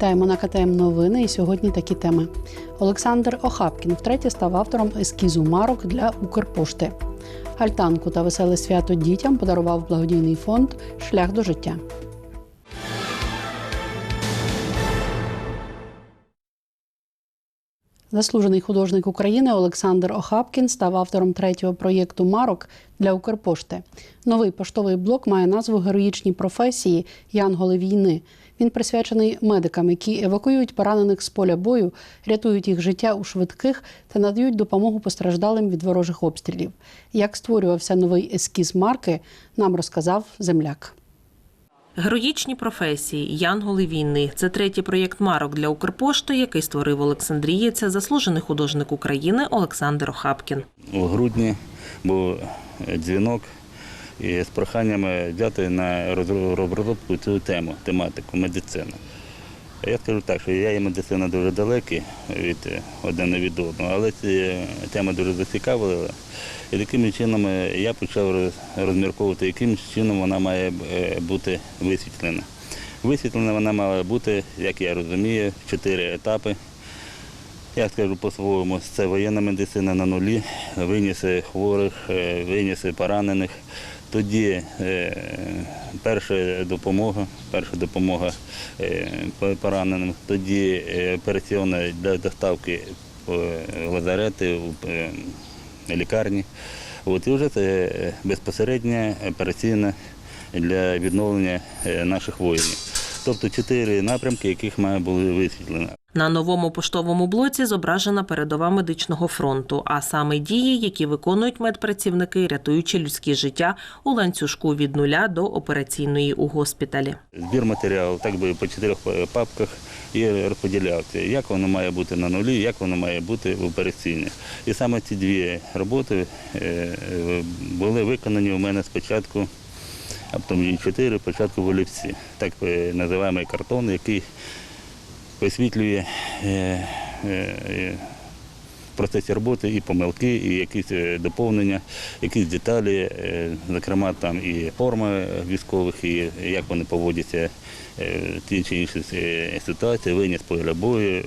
Вітаємо на КТМ Новини. І сьогодні такі теми. Олександр Охапкін втретє став автором ескізу марок для Укрпошти. Альтанку та веселе свято дітям подарував благодійний фонд Шлях до життя. Заслужений художник України Олександр Охапкін став автором третього проєкту Марок для Укрпошти. Новий поштовий блок має назву Героїчні професії Янголи війни. Він присвячений медикам, які евакуюють поранених з поля бою, рятують їх життя у швидких та надають допомогу постраждалим від ворожих обстрілів. Як створювався новий ескіз марки, нам розказав земляк. Героїчні професії Янголи війни це третій проєкт марок для Укрпошти, який створив Олександрієць, заслужений художник України Олександр Охапкін. У грудні був дзвінок і з проханням взяти на розро- розробку цю тему, тематику, медицину. Я скажу так, що я і медицина дуже далекі від е, один від одного, але ці тема дуже зацікавила. І таким чином я почав роз- розмірковувати, яким чином вона має е, бути висвітлена. Висвітлена вона мала бути, як я розумію, чотири етапи. Я скажу по-своєму, це воєнна медицина на нулі, виніси хворих, е, виніси поранених. Тоді е, перша допомога, перша допомога е, пораненим, тоді е, операційна для доставки лазарети, в лікарні. От, і вже це безпосередня операційна для відновлення наших воїнів. Тобто чотири напрямки, яких має бути висвітлено. На новому поштовому блоці зображена передова медичного фронту, а саме дії, які виконують медпрацівники, рятуючи людські життя у ланцюжку від нуля до операційної у госпіталі. Збір матеріалу так би по чотирьох папках і розподілявся, як воно має бути на нулі, як воно має бути в операційній. І саме ці дві роботи е, е, були виконані у мене спочатку, а потім і чотири, спочатку в олівці. Так е, називаємо картон, який висвітлює е, е, процесі роботи і помилки, і якісь доповнення, якісь деталі, зокрема там і форма військових, і як вони поводяться в ті чи інші ситуації, виніс поля бою,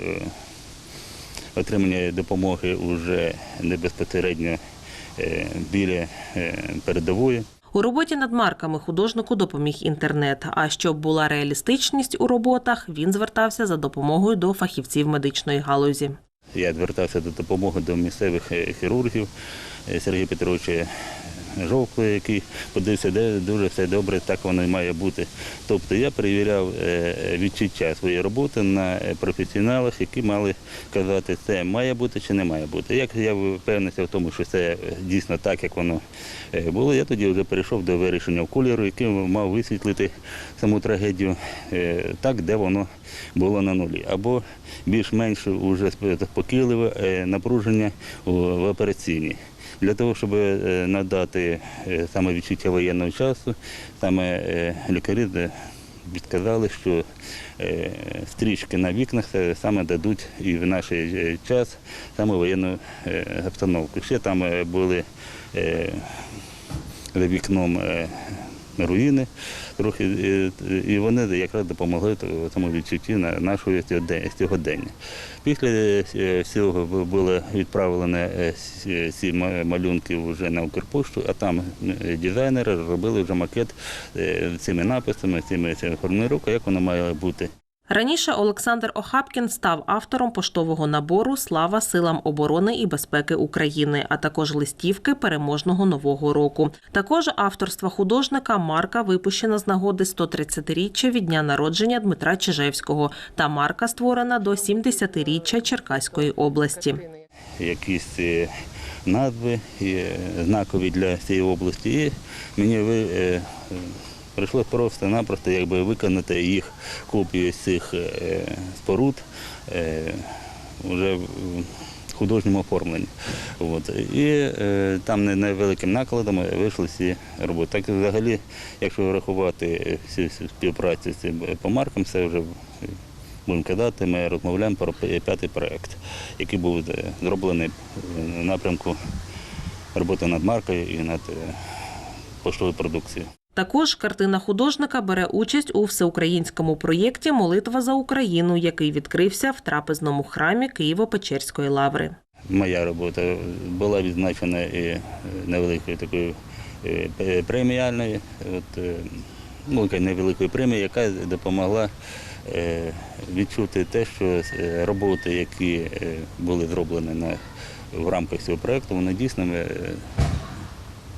отримання допомоги вже не безпосередньо біля передової. У роботі над марками художнику допоміг інтернет. А щоб була реалістичність у роботах, він звертався за допомогою до фахівців медичної галузі. Я звертався до допомоги до місцевих е, хірургів е, Сергія Петровича Жовкова, який подивився, де дуже все добре, так воно і має бути. Тобто я перевіряв е, відчуття своєї роботи на е, професіоналах, які мали казати, це має бути чи не має бути. Як я впевнився в тому, що це е, дійсно так, як воно е, було, я тоді вже перейшов до вирішення кольору, який мав висвітлити саму трагедію е, так, де воно було на нулі. Або більш-менш уже спокійливе е, напруження в операційній. Для того, щоб е, надати е, саме відчуття воєнного часу, саме е, лікарі відказали, що стрічки на вікнах саме дадуть і в наш час саме воєнну обстановку. Ще там були за вікном руїни трохи, е, і вони якраз допомогли цьому відчутті на нашого сьогодення-. Після цього всього були відправлені е, ці- малюнки вже на Укрпошту, а там е, дизайнери робили вже макет е, цими написами, цими цими рук, як воно має бути. Раніше Олександр Охапкін став автором поштового набору Слава силам оборони і безпеки України, а також листівки переможного нового року. Також авторства художника марка випущена з нагоди 130-річчя від дня народження Дмитра Чижевського та марка створена до 70-річчя Черкаської області. якісь е, назви е, знакові для цієї області. І мені ви, прийшло просто-напросто якби, виконати їх копію з цих е, споруд е, вже в художньому оформленні. От. І е, там невеликим накладом вийшли всі роботи. Так взагалі, якщо врахувати всю співпрацю з цим по маркам, це вже будемо казати, ми розмовляємо про п'ятий проєкт, який був зроблений в напрямку роботи над маркою і над поштовою продукцією. Також картина художника бере участь у всеукраїнському проєкті Молитва за Україну, який відкрився в трапезному храмі Києво-Печерської лаври. Моя робота була відзначена е, невеликою такою е, преміальною, от, е, ну, невеликою премією, яка допомогла відчути те, що роботи, які були зроблені на, в рамках цього проєкту, вони дійсно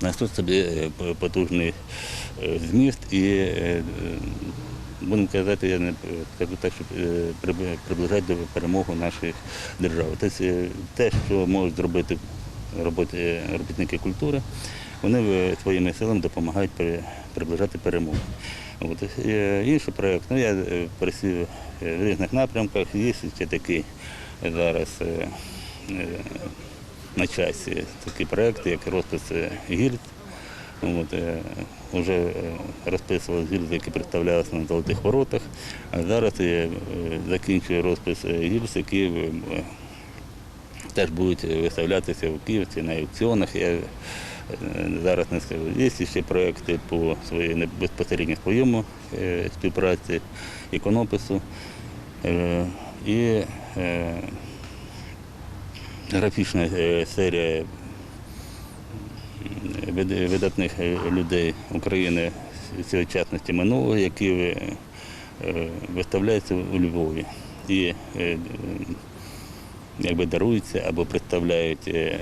несуть собі е, потужний е, зміст і, е, будемо казати, я не скажу так, що е, приб- приближать до перемоги нашої держави. Тобто те, що можуть зробити роботи, робітники культури, вони своїми силами допомагають при- приближати перемогу. От, інший проєкт, ну я працюю в різних напрямках, є ще такий зараз. Е, е, на часі такі проекти, як розпис е, гільд. От, е, вже е, розписували гільзи, які представлялися на золотих воротах, а зараз я е, закінчую розпис е, гільз, які е, теж будуть виставлятися в Київці на аукціонах. Я е, зараз не скажу. Є ще проекти по своїй безпосередньо своєму е, співпраці, іконопису. Е, І е, графічна е, серія видатних е, людей України сьогочасності минулого, які е, е, виставляються у Львові і е, якби даруються або представляють е,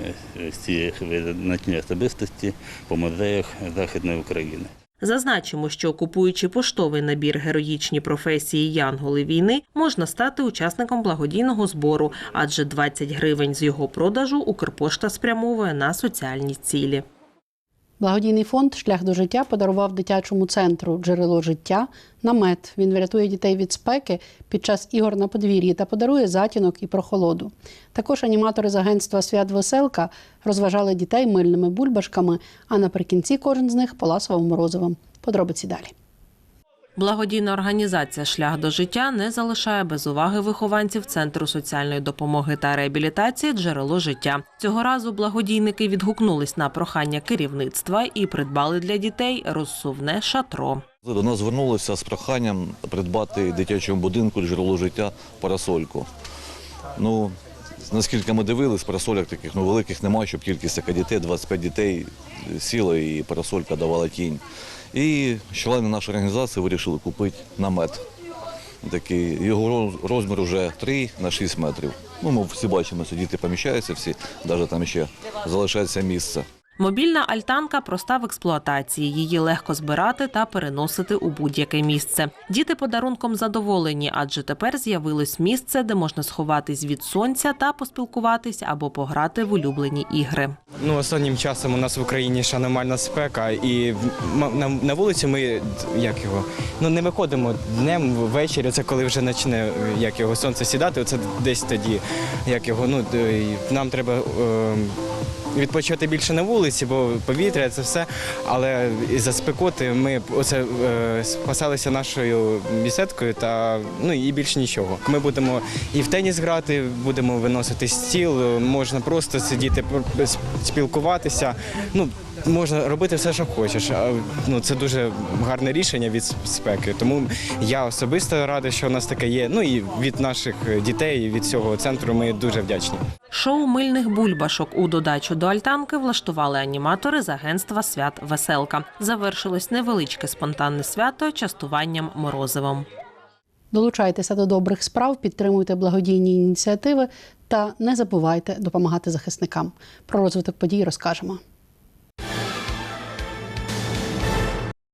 всі визначні особистості по музеях Західної України. Зазначимо, що купуючи поштовий набір героїчні професії Янголи війни, можна стати учасником благодійного збору, адже 20 гривень з його продажу Укрпошта спрямовує на соціальні цілі. Благодійний фонд Шлях до життя подарував дитячому центру Джерело життя намет. Він врятує дітей від спеки під час ігор на подвір'ї та подарує затінок і прохолоду. Також аніматори з агентства Свят Веселка розважали дітей мильними бульбашками, а наприкінці кожен з них поласував морозивом. Подробиці далі. Благодійна організація Шлях до життя не залишає без уваги вихованців Центру соціальної допомоги та реабілітації Джерело життя. Цього разу благодійники відгукнулись на прохання керівництва і придбали для дітей розсувне шатро. До нас звернулися з проханням придбати дитячому будинку джерело життя парасольку. Ну, наскільки ми дивились, парасольок таких ну, великих немає, щоб кількість така дітей, 25 дітей сіло і парасолька давала тінь. І члени нашої організації вирішили купити намет. Такий, його розмір вже 3 на 6 метрів. Ну, ми всі бачимо, що діти поміщаються всі, навіть там ще залишається місце. Мобільна альтанка проста в експлуатації. Її легко збирати та переносити у будь-яке місце. Діти подарунком задоволені, адже тепер з'явилось місце, де можна сховатись від сонця та поспілкуватись або пограти в улюблені ігри. Ну, останнім часом у нас в Україні ще аномальна спека, і на, на вулицю ми як його ну не виходимо днем ввечері. Це коли вже почне як його сонце сідати. Оце десь тоді, як його ну нам треба. Е, Відпочити більше на вулиці, бо повітря це все. Але із-за спекоти ми оце е, спасалися нашою бісідкою та ну і більше нічого. Ми будемо і в теніс грати, будемо виносити стіл, можна просто сидіти, спілкуватися. Ну можна робити все, що хочеш. А, Ну це дуже гарне рішення від спеки. Тому я особисто радий, що у нас таке є. Ну і від наших дітей, і від цього центру ми дуже вдячні. Шоу мильних бульбашок у додачу до альтанки влаштували аніматори з агентства Свят Веселка. Завершилось невеличке спонтанне свято частуванням морозивом. Долучайтеся до добрих справ, підтримуйте благодійні ініціативи та не забувайте допомагати захисникам. Про розвиток подій розкажемо.